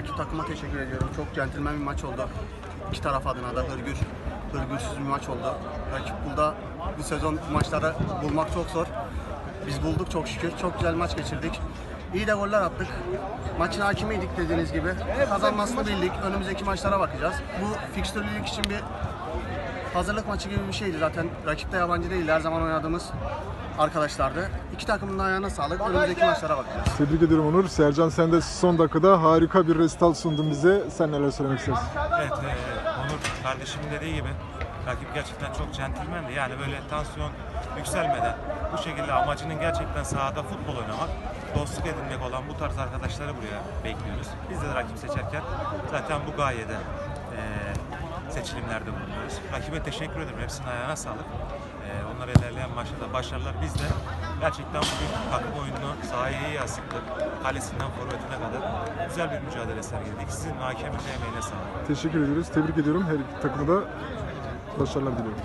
Rakip takıma teşekkür ediyorum. Çok centilmen bir maç oldu. İki taraf adına da hırgür, hırgürsüz bir maç oldu. Rakip burada bu sezon maçları bulmak çok zor. Biz bulduk çok şükür. Çok güzel maç geçirdik. İyi de goller attık. Maçın hakimiydik dediğiniz gibi. Kazanmasını bildik. Önümüzdeki maçlara bakacağız. Bu fikstürlülük için bir hazırlık maçı gibi bir şeydi zaten. Rakip de yabancı değildi. Her zaman oynadığımız arkadaşlardı. İki takımın da ayağına sağlık. Önümüzdeki maçlara bakacağız. Tebrik ediyorum Onur. Sercan sen de son dakikada harika bir restal sundun bize. Sen neler söylemek istersin? Evet, e, Onur kardeşimin dediği gibi rakip gerçekten çok centilmendi. Yani böyle tansiyon yükselmeden bu şekilde amacının gerçekten sahada futbol oynamak, dostluk edinmek olan bu tarz arkadaşları buraya bekliyoruz. Biz de rakip seçerken zaten bu gayede seçilimlerde bulunuyoruz. Rakibe teşekkür ederim. Hepsinin ayağına sağlık. E, onlar ilerleyen maçlarda başarılar. Biz de gerçekten bugün takım oyununu sahaya iyi yansıttık. Kalesinden forvetine kadar güzel bir mücadele sergiledik. Sizin hakemin de emeğine sağlık. Teşekkür ediyoruz. Tebrik ediyorum. Her iki takımı da başarılar diliyorum.